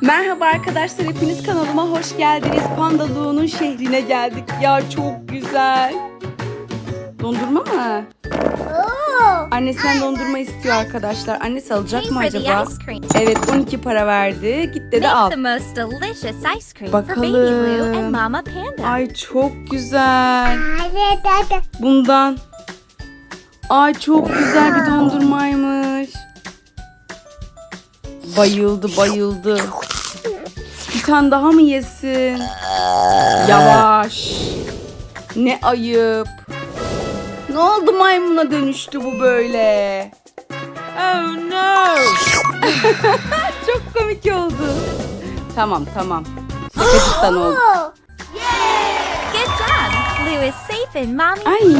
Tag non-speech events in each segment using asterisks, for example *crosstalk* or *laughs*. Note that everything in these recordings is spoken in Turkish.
Merhaba arkadaşlar hepiniz kanalıma hoş geldiniz. Pandaluğunun şehrine geldik. Ya çok güzel. Dondurma mı? Annesinden dondurma istiyor arkadaşlar. Annesi alacak mı acaba? Evet 12 para verdi. Git dedi al. Bakalım. Ay çok güzel. Bundan. Ay çok güzel bir dondurmaymış. Bayıldı bayıldı. Bir tane daha mı yesin? Yavaş. Ne ayıp. Ne oldu maymuna dönüştü bu böyle? Oh no. *laughs* çok komik oldu. Tamam tamam. Şakacıktan oldu. Good job. İs safe in Mommy. Ay.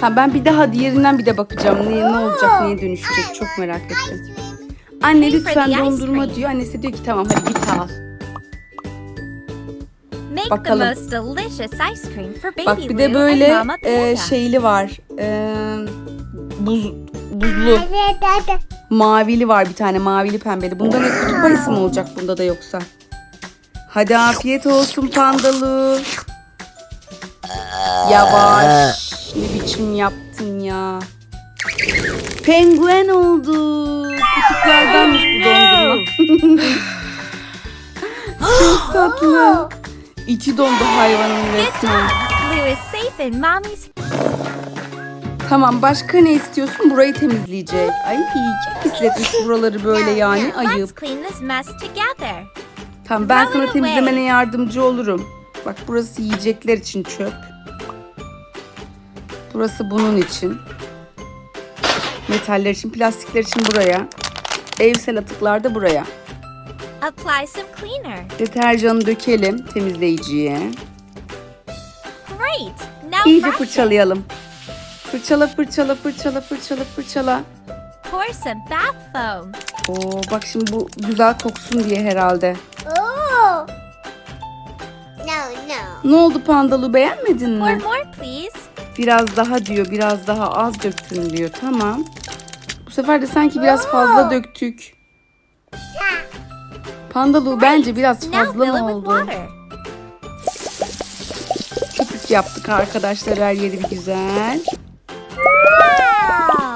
Ha ben bir daha diğerinden bir de bakacağım. Ne, ne olacak, neye dönüşecek çok merak ettim. Anne lütfen dondurma diyor. Annesi diyor ki tamam hadi git al. Make bakalım. the most delicious ice cream for Baby Bak bir de böyle e, şeyli var. E, buz, buzlu. Mavili var bir tane mavili pembeli. Bunda ne kutup ayısı mı olacak bunda da yoksa? Hadi afiyet olsun pandalı. Yavaş. Ne biçim yaptın ya. Penguen oldu. Kutuplardanmış bu dondurma. *gasps* Çok tatlı. İçi dondu hayvanın resmen. Tamam başka ne istiyorsun? Burayı temizleyecek. Ay kim pisletmiş buraları böyle yani ayıp. Tamam ben sana temizlemene yardımcı olurum. Bak burası yiyecekler için çöp. Burası bunun için. Metaller için, plastikler için buraya. Evsel atıklar da buraya. Apply some cleaner. Deterjanı dökelim temizleyiciye. Great. Now İyice brush it. fırçalayalım. Fırçala, fırçala, fırçala, fırçala, fırçala. Pour some bath foam. Oo bak şimdi bu güzel koksun diye herhalde. Oh. No, no. Ne oldu pandalı beğenmedin Pour mi? more, please. Biraz daha diyor, biraz daha az döktün diyor. Tamam. Bu sefer de sanki biraz fazla döktük. Pandalı bence biraz fazla mı oldu? Köpük yaptık arkadaşlar her yeri bir güzel.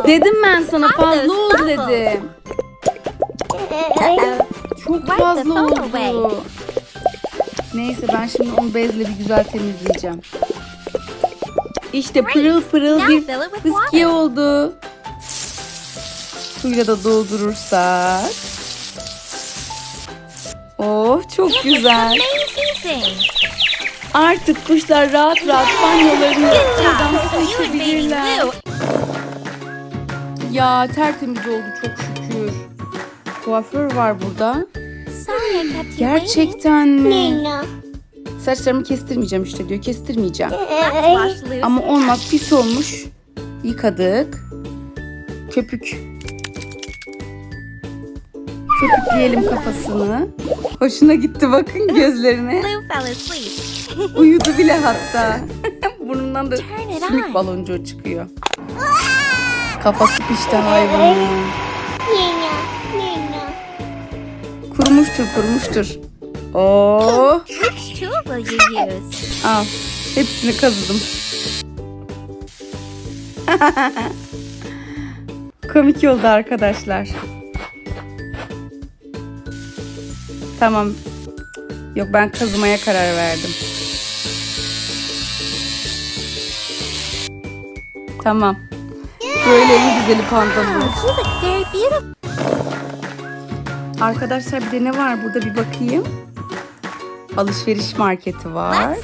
Dedim ben sana fazla oldu dedim. Çok fazla oldu. Neyse ben şimdi onu bezle bir güzel temizleyeceğim. İşte pırıl pırıl bir fıskiye oldu. Suyla da doldurursak. Oh çok güzel. Artık kuşlar rahat rahat banyolarını job. su içebilirler. Ya tertemiz oldu çok şükür. Kuaför var burada. Gerçekten mi? Saçlarımı kestirmeyeceğim işte diyor. Kestirmeyeceğim. Wash Lou's Ama olmaz pis olmuş. Yıkadık. Köpük. Köpükleyelim kafasını. Hoşuna gitti bakın gözlerine. Uyudu bile hatta. *laughs* Burnundan da sümük on. baloncuğu çıkıyor. Kafası pişti hayvanın. Kurumuştur kurumuştur. Oo, al. Hepsini kazıdım. *laughs* Komik oldu arkadaşlar. Tamam. Yok ben kazımaya karar verdim. Tamam. Böyle en güzeli beautiful. Arkadaşlar bir de ne var burada bir bakayım. Alışveriş marketi var.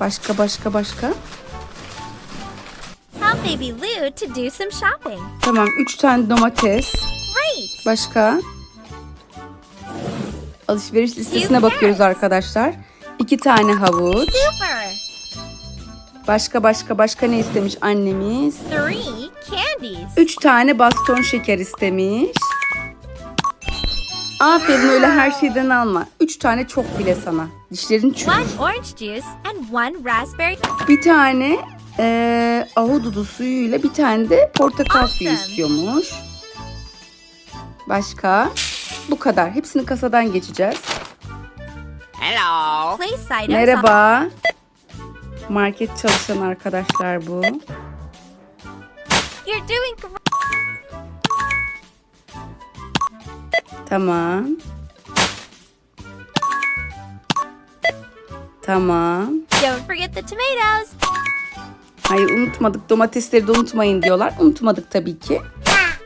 Başka başka başka. Help Baby Lou to do some shopping. Tamam 3 tane domates. Başka? Alışveriş listesine bakıyoruz arkadaşlar. 2 tane havuç. Başka başka başka ne istemiş annemiz? 3 tane baston şeker istemiş. Aferin öyle her şeyden alma. 3 tane çok bile sana. Dişlerin çürür. Bir tane eee ahududu suyuyla bir tane de portakal suyu istiyormuş. Başka? Bu kadar. Hepsini kasadan geçeceğiz. İtems. Merhaba. Market çalışan arkadaşlar bu. You're doing great. Tamam. Tamam. Don't forget the tomatoes. Hayır unutmadık. Domatesleri de unutmayın diyorlar. Unutmadık tabii ki.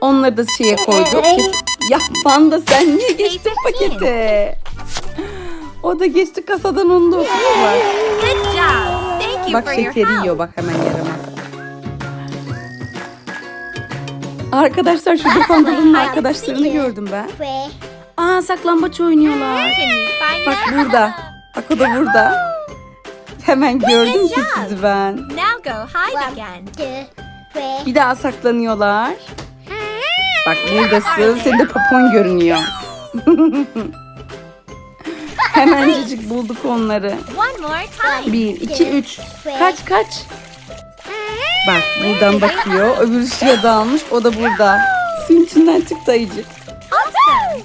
Onları da şeye koyduk. *laughs* Ya panda sen niye geçtin pakete? O da geçti kasadan onu da okuyorlar. Good job. Thank you Bak for your şekeri help. yiyor bak hemen yaramaz. Arkadaşlar şurada pandalının *laughs* arkadaşlarını gördüm ben. Where? Aa saklambaç oynuyorlar. Can you find Bak them? burada. Bak o da burada. Hemen gördüm ki sizi ben. Now go hide One, again. two, three. Bir daha saklanıyorlar. Bak buradasın. Senin de papon görünüyor. *laughs* Hemencecik bulduk onları. Bir, iki, üç. Kaç kaç? Bak buradan bakıyor. Öbürü suya dalmış. O da burada. Suyun içinden çıktı ayıcık. Awesome.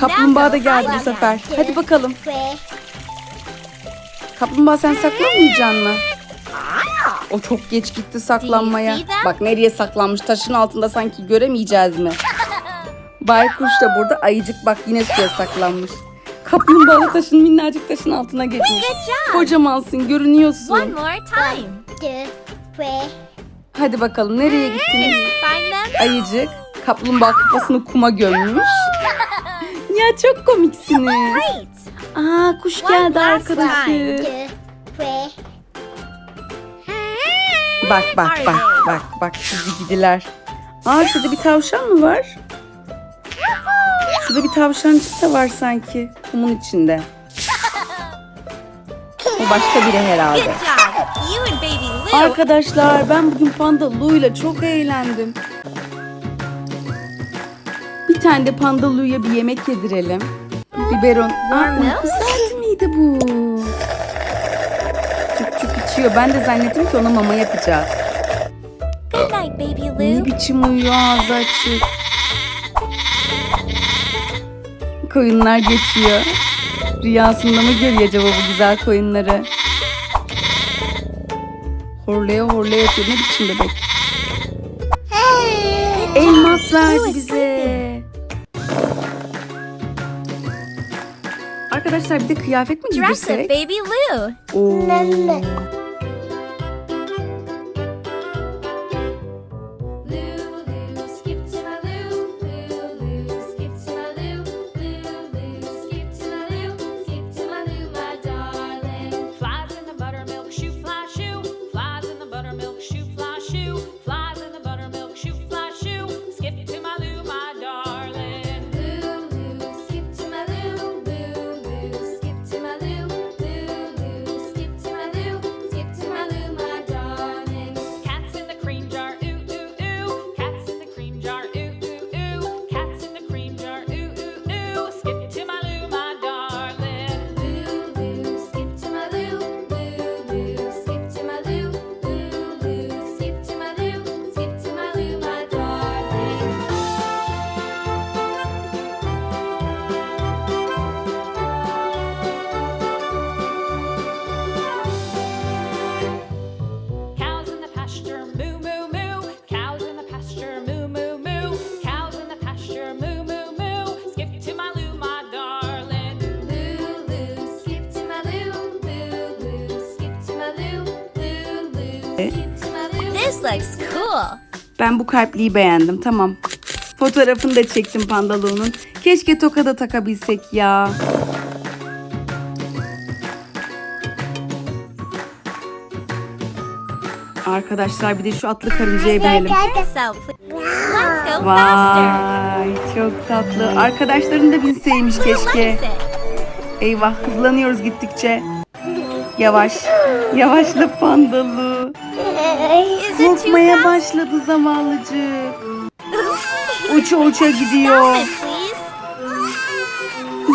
Kaplumbağa da geldi bu sefer. Hadi bakalım. Kaplumbağa sen saklanmayacaksın mı? O çok geç gitti saklanmaya. Bak nereye saklanmış? Taşın altında sanki göremeyeceğiz mi? Baykuş da burada. Ayıcık bak yine suya saklanmış. Kaplumbağa da taşın minnacık taşın altına geçmiş. Kocamansın, One görünüyorsun. Hadi bakalım nereye gittiniz? Find them. Ayıcık. Kaplumbağa kafasını kuma gömmüş. ya çok komiksiniz. Aa kuş geldi arkadaşı. Bak bak bak bak bak sizi gidiler. Aa şurada bir tavşan mı var? Şurada bir tavşancık da var sanki kumun içinde. O başka biri herhalde. Arkadaşlar ben bugün Panda Lu ile çok eğlendim. Bir tane de Panda Lu'ya bir yemek yedirelim. Biberon. Aa uyku saati miydi bu? İçiyor. Ben de zannettim ki ona mama yapacağız. Good night, baby Ne biçim uyuyor ağzı açık. Koyunlar geçiyor. Rüyasında mı görüyor acaba bu güzel koyunları? Horlaya horlaya yatıyor. Ne biçim bebek? Elmas verdi bize. Arkadaşlar bir de kıyafet mi Dress up, giydirsek? baby Lou. Oo. This looks cool. Ben bu kalpliği beğendim. Tamam. Fotoğrafını da çektim pandaluğunun. Keşke toka da takabilsek ya. Arkadaşlar bir de şu atlı karıncaya binelim. Vay çok tatlı. Arkadaşların da binseymiş keşke. Eyvah hızlanıyoruz gittikçe. Yavaş. Yavaşla pandalı. Korkmaya başladı zavallıcık. Uça uça gidiyor.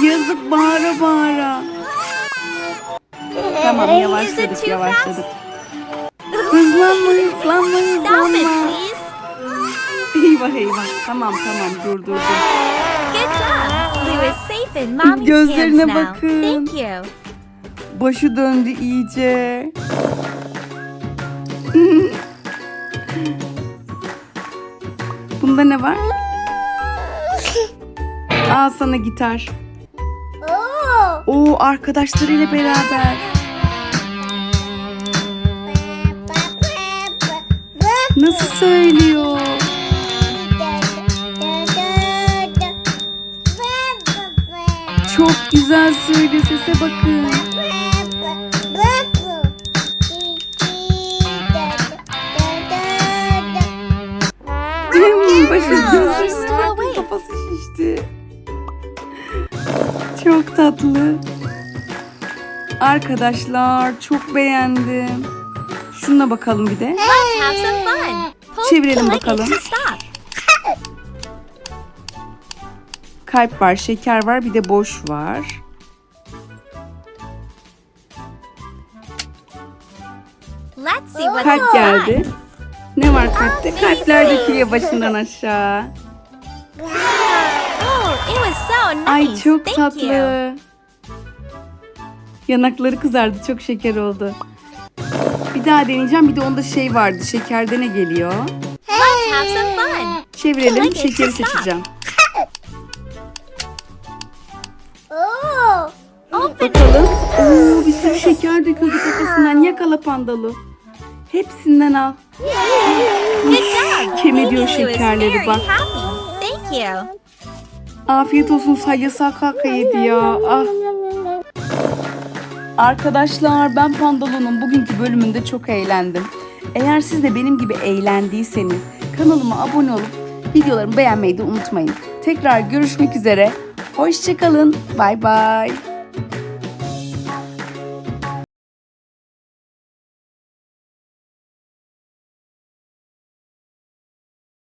Yazık bağıra bağıra. Tamam yavaşladık yavaşladık. Hızlanma hızlanma hızlanma. Eyvah eyvah. Tamam tamam dur dur dur. Gözlerine bakın. Başı döndü iyice. Bunda ne var? Al sana gitar. Oo arkadaşlarıyla beraber. Nasıl söylüyor? Çok güzel söylüyor sese bakın. *laughs* Başı bakın awake. kafası şişti. Çok tatlı. Arkadaşlar çok beğendim. Şuna bakalım bir de. Çevirelim bakalım. Kalp var, şeker var, bir de boş var. Kalp geldi. Ne var kalpte? Kalpler dökülüyor başından aşağı. Ay çok tatlı. Yanakları kızardı. Çok şeker oldu. Bir daha deneyeceğim. Bir de onda şey vardı. Şekerde ne geliyor? Çevirelim. Şekeri seçeceğim. Oh. Bakalım. Oo, bir sürü şeker döküldü kafasından. Yakala pandalı. Hepsinden al. Kim ediyor şekerleri bak. Thank you. Afiyet olsun salyasal kaka yedi ya. Ah. Arkadaşlar ben Pandalo'nun bugünkü bölümünde çok eğlendim. Eğer siz de benim gibi eğlendiyseniz kanalıma abone olup videolarımı beğenmeyi de unutmayın. Tekrar görüşmek üzere. Hoşçakalın. Bay bay.